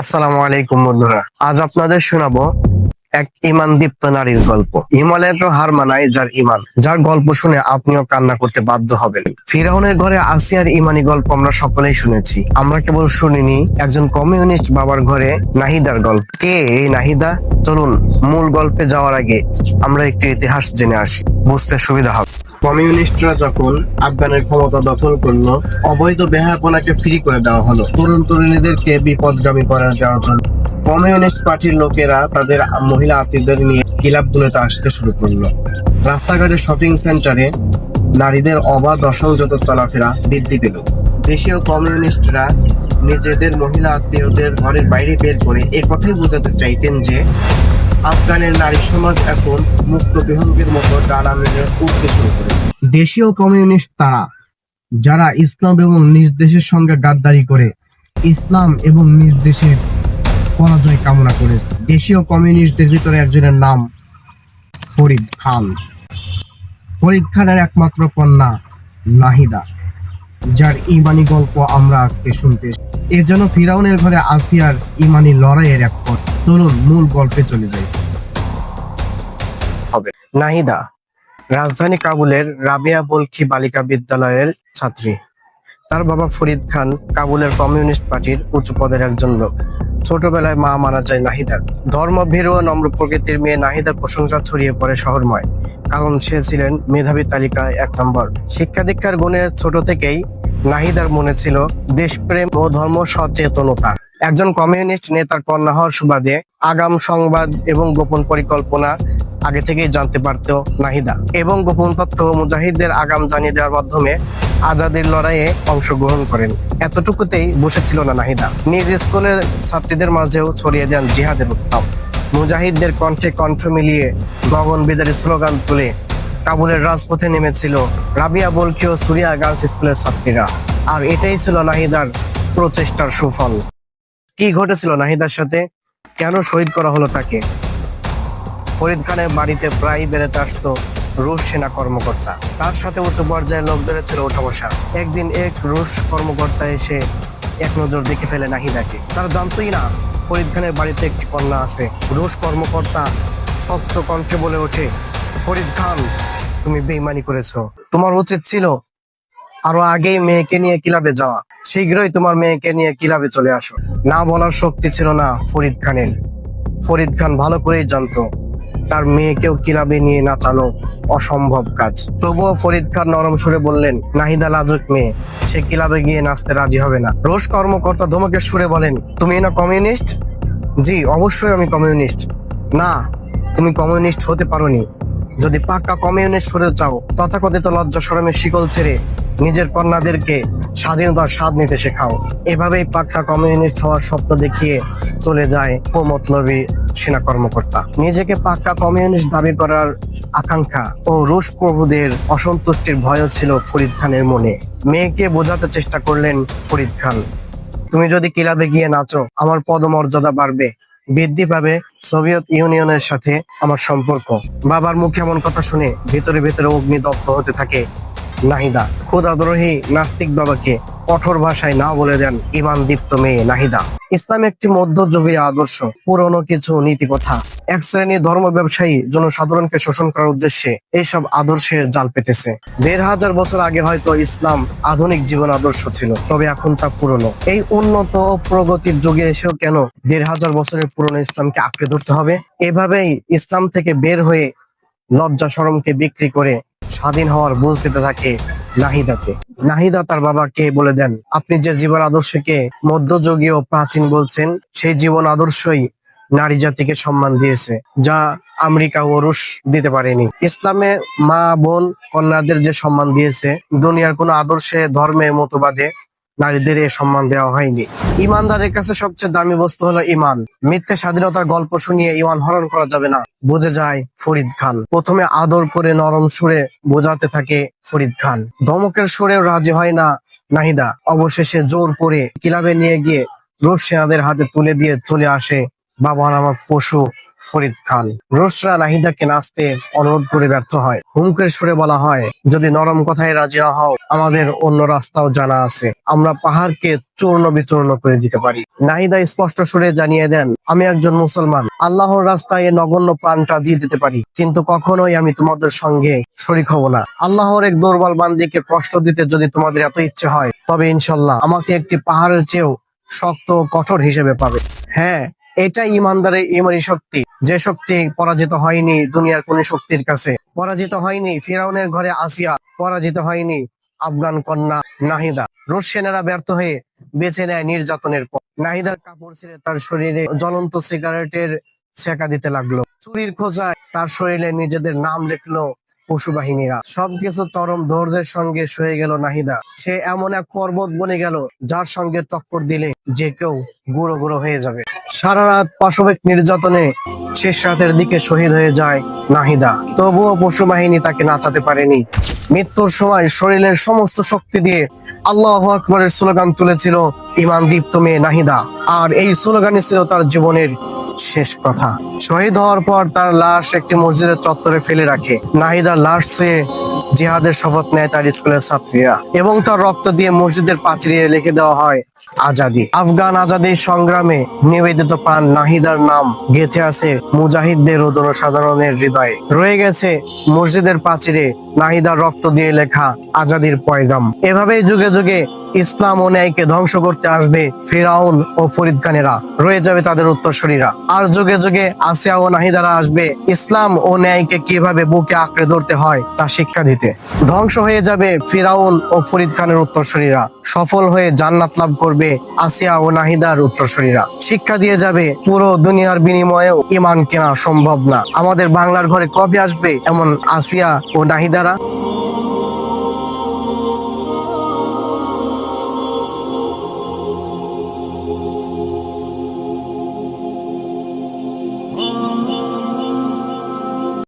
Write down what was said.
আসসালামু আলাইকুম বন্ধুরা। আজ আপনাদের শোনাবো এক ইমান দীপ্ত নারীর গল্প। হিমালয়কে হার মানায় যার ইমান, যার গল্প শুনে আপনিও কান্না করতে বাধ্য হবেন। ফিরাউনের ঘরে আসিয়ার ইমানি গল্প আমরা সকলেই শুনেছি। আমরা কেবল শুনিনি একজন কমিউনিস্ট বাবার ঘরে নাহিদার গল্প। কে এই নাহিদা? চলুন মূল গল্পে যাওয়ার আগে আমরা একটু ইতিহাস জেনে আসি। বুঝতে সুবিধা হবে। কমিউনিস্টরা যখন আফগানের ক্ষমতা দখল করল, অবৈধ বেহাপনাকে ফ্রি করে দেওয়া হলো। তরুণ তরুণীদেরকে বিপদগামী করার দেওয়ার জন্য। কমিউনিস্ট পার্টির লোকেরা তাদের মহিলা আত্মীয়দের নিয়ে ক্লাবগুলোতে আসতে শুরু করল। রাস্তাঘাটে শপিং সেন্টারে নারীদের অবাধ অসংযত চলাফেরা বৃদ্ধি পেল। দেশীয় কমিউনিস্টরা নিজেদের মহিলা আত্মীয়দের ঘরের বাইরে বের করে এ কথাই বোঝাতে চাইতেন যে আফগানের নারী সমাজ এখন মুক্ত বিহঙ্গের মতো ডানা মেলে উঠতে শুরু করেছে। দেশীয় কমিউনিস্ট তারা, যারা ইসলাম এবং নিজ দেশের সঙ্গে গাদ্দারি করে, ইসলাম এবং নিজ দেশের পরাজয় কামনা করেছে। দেশীয় কমিউনিস্টদের ভিতরে একজনের নাম ফরিদ খান। ফরিদ খানের একমাত্র কন্যা নাহিদা। যার ইমানি গল্প আমরা আজকে শুনতে এসেছি। এ যেন ফিরাউনের ঘরে আসিয়ার ইমানি লড়াইয়ের এক পথ। চলুন মূল গল্পে চলে যাই। হবে। নাহিদা, রাজধানী কাবুলের রাবিয়া বলখি বালিকা বিদ্যালয়ের ছাত্রী। তার বাবা ফরিদ খান কাবুলের কমিউনিস্ট পার্টির উঁচু পদের একজন লোক। ছোটবেলায় মা মারা যায় নাহিদার। ধর্মভীরু ও নম্র প্রকৃতির মেয়ে নাহিদার প্রশংসা ছড়িয়ে পড়ে শহরময়। কারণ সে ছিলেন মেধাবী তালিকায় এক নম্বর। শিক্ষা দীক্ষার গুণে ছোট থেকেই নাহিদার মনে ছিল দেশপ্রেম ও ধর্ম সচেতনতা। একজন কমিউনিস্ট নেতার কন্যা হওয়ার সুবাদে আগাম সংবাদ এবং গোপন পরিকল্পনা আগে থেকেই জানতে পারত নাহিদা। এবং গোপন তথ্য মুজাহিদদের আগাম জানিয়ে দেওয়ার মাধ্যমে আজাদের লড়াইয়ে অংশগ্রহণ করেন। এতটুকুতেই বসেছিল না নাহিদা। নিজ স্কুলের ছাত্রীদের মাঝেও ছড়িয়ে দেন জিহাদের উত্তম মুজাহিদদের কণ্ঠে কণ্ঠ মিলিয়ে গগন বিদারী স্লোগান তুলে কাবুলের রাজপথে নেমেছিল রাবিয়া বলখি ও সুরিয়া গার্লস স্কুলের ছাত্রীরা। আর এটাই ছিল নাহিদার প্রচেষ্টার সুফল। কি ঘটেছিল নাহিদার সাথে? কেন শহীদ করা হলো তাকে? ফরিদ খানের বাড়িতে প্রায় বেড়াতে আসতো রুশ সেনা কর্মকর্তা। তার সাথে উচ্চ পর্যায়ের লোকদের ছিল ওঠা বসা। একদিন এক রুশ কর্মকর্তা এসে এক নজর দেখে ফেলে নাহিদাকে। তারা জানতোই না ফরিদ খানের বাড়িতে একটি কন্যা আছে। রুশ কর্মকর্তা শক্ত কণ্ঠে বলে ওঠে, ফরিদ খান তুমি বেইমানি করেছ। তোমার উচিত ছিল আরও আগেই মেয়েকে নিয়ে কিলাবে যাওয়া। শীঘ্রই তোমার মেয়েকে নিয়ে কিলাবে চলে আসো। না বলার শক্তি ছিল না ফরিদ খানের। ফরিদ খান ভালো করেই জানতো, তার মেয়েকেও কিলাবে নিয়ে নাচানো অসম্ভব কাজ। তবুও ফরিদ খান নরম সুরে বললেন, নাহিদা লাজুক মেয়ে, সে ক্লাবে গিয়ে নাচতে রাজি হবে না। রোজ কর্মকর্তা ধমকের সুরে বলেন, তুমি না কমিউনিস্ট? জি, অবশ্যই আমি কমিউনিস্ট। না, তুমি কমিউনিস্ট হতে পারোনি। যদি পাক্কা কমিউনিস্ট হতে চাও, তথাকথিত লজ্জা শরমের শিকল ছেড়ে নিজের কন্যাদেরকে স্বাধীনতার স্বাদ নিতে শেখাও। এভাবেই পাক্কা কমিউনিস্ট হওয়ার স্বপ্ন দেখিয়ে চলে যায় মতলবী সেনা কর্মকর্তা নিজেকে পাক্কা কমিউনিস্ট দাবি করার আকাঙ্ক্ষা ও রুশ প্রভুদের অসন্তুষ্টির ভয়ও ছিল ফরিদ খানের মনে। মেয়েকে বোঝাতে চেষ্টা করলেন ফরিদ খান। তুমি যদি ক্লাবে গিয়ে নাচো, আমার পদমর্যাদা বাড়বে, বৃদ্ধি পাবে সোভিয়েত ইউনিয়নের সাথে আমার সম্পর্ক। বাবার মুখে এমন কথা শুনে ভেতরে ভেতরে অগ্নিদগ্ধ হতে থাকে। নাহিদা। ক্ষুদাদ্রোহী নাস্তিক বাবাকে কঠোর ভাষায় না বলে দেন ইমান দীপ্ত মেয়ে নাহিদা। ইসলাম একটি মধ্যযুগীয় আদর্শ, পুরনো কিছু নীতি কথা এক শ্রেণির ধর্ম ব্যবসায়ী জনসাধারণকে শোষণ করার উদ্দেশ্যে এইসব আদর্শের জাল পেতেছে দেড় হাজার বছর আগে হয়তো ইসলাম আধুনিক জীবন আদর্শ ছিল, তবে এখন তা পুরনো। এই উন্নত ও প্রগতির যুগে এসেও কেন দেড় হাজার বছরের পুরনো ইসলামকে আঁকড়ে ধরতে হবে? এভাবেই ইসলাম থেকে বের হয়ে লজ্জা, শরমকে বিক্রি করে স্বাধীন হওয়ার বুঝ দিতে থাকে নাহিদাকে। নাহিদা তার বাবাকে বলে দেন, আপনি যে জীবন আদর্শকে মধ্যযুগীয় প্রাচীন বলছেন, সেই জীবন আদর্শই নারী জাতিকে সম্মান দিয়েছে, যা আমেরিকা ও রুশ দিতে পারেনি। ইসলামে মা, বোন, কন্যাদের যে সম্মান দিয়েছে, দুনিয়ার কোনো আদর্শে, ধর্মে মতবাদে নারীদের এ সম্মান দেওয়া হয়নি। ইমানদারের কাছে সবচেয়ে দামি বস্তু হলো ইমান। মিথ্যে স্বাধীনতার গল্প শুনিয়ে ইমান হরণ করা যাবে না। বুঝে যায় ফরিদ খান। প্রথমে আদর করে নরম সুরে বোঝাতে থাকে ফরিদ খান। ধমকের সুরেও রাজি হয় না নাহিদা। অবশেষে জোর করে ক্লাবে নিয়ে গিয়ে রুশ সেনাদের হাতে তুলে দিয়ে চলে আসে বাবা আমার পশু ফরিদ খান। রুশরা নাহিদাকে নাচতে অনুরোধ করে ব্যর্থ হয়। হুমকের সুরে বলা হয়, যদি নরম কথায় রাজি না হও, আমাদের অন্য রাস্তাও জানা আছে। আমরা পাহাড়কে চূর্ণ বিচূর্ণ করে দিতে পারি। নাহিদা স্পষ্ট সুরে জানিয়ে দেন, আমি একজন মুসলমান। আল্লাহর রাস্তায় নগণ্য প্রাণটা দিয়ে দিতে পারি। কিন্তু কখনোই আমি তোমাদের সঙ্গে শরিক হব না। আল্লাহর এক দুর্বল বান্দিকে কষ্ট দিতে যদি তোমাদের এত ইচ্ছে হয়, তবে ইনশাল্লাহ আমাকে একটি পাহাড়ের চেয়েও শক্ত কঠোর হিসেবে পাবে। হ্যাঁ এটাই ইমানদারের ইমানি শক্তি। যে শক্তি পরাজিত হয়নি দুনিয়ার কোন শক্তির কাছে। পরাজিত হয়নি ফিরাউনের ঘরে আসিয়া, পরাজিত হয়নি আফগান কন্যা নাহিদা। রুশ সেনারা ব্যর্থ হয়ে বেছে নেয় নির্যাতনের পর। নাহিদার কাপড় ছিঁড়ে তার শরীরে জ্বলন্ত সিগারেটের ছেঁকা দিতে লাগল। চুরির খোঁজায় তার শরীরে নিজেদের নাম লিখলো পশু বাহিনীরা। সবকিছু চরম ধৈর্যের সঙ্গে সয়ে গেল নাহিদা। সে এমন এক পর্বত বনে গেল, যার সঙ্গে টক্কর দিলে যে কেউ গুঁড়ো গুঁড়ো হয়ে যাবে। সারা রাত পাশবিক নির্যাতনে শেষ রাতের দিকে শহীদ হয়ে যায় নাহিদা। তবুও পশু বাহিনী তাকে নাচাতে পারেনি। মৃত্যুর সময় শরীরের সমস্ত শক্তি দিয়ে আল্লাহ আকবরের স্লোগান তুলেছিল ইমান দীপ্ত মেয়ে নাহিদা। আর এই স্লোগানই ছিল তার জীবনের শেষ কথা। শহীদ হওয়ার পর তার লাশ একটি মসজিদের চত্বরে ফেলে রাখে। নাহিদার লাশ ছুঁয়ে জিহাদের শপথ নেয় তার স্কুলের ছাত্রীরা এবং তার রক্ত দিয়ে মসজিদের পাঁচিয়ে লিখে দেওয়া হয়, আজাদি। আফগান আজাদির সংগ্রামে নিবেদিত প্রাণ নাহিদার নাম গেঁথে আছে মুজাহিদদের ও জনসাধারণের হৃদয়ে। রয়ে গেছে মসজিদের পাঁচিরে নাহিদার রক্ত দিয়ে লেখা আজাদির পয়গাম। এভাবেই যুগে যুগে ইসলাম ও ন্যায়কে ধ্বংস করতে আসবে ফিরাউন ও ফরিদ খানেরা। রয়ে যাবে তাদের উত্তরসূরিরা। আর যুগে যুগে আসিয়া ও নাহিদারা আসবে। ইসলাম ও ন্যায়কে কীভাবে বুকে আঁকড়ে ধরতে হয়, তা শিক্ষা দিতে। ধ্বংস হয়ে যাবে ফিরাউন ও ফরিদ খানের উত্তরসূরিরা। সফল হয়ে জান্নাত লাভ করবে আসিয়া ও নাহিদার উত্তরসূরিরা। শিক্ষা দিয়ে যাবে, পুরো দুনিয়ার বিনিময়েও ইমান কেনা সম্ভব না। আমাদের বাংলার ঘরে কবে আসবে এমন আসিয়া ও নাহিদারা?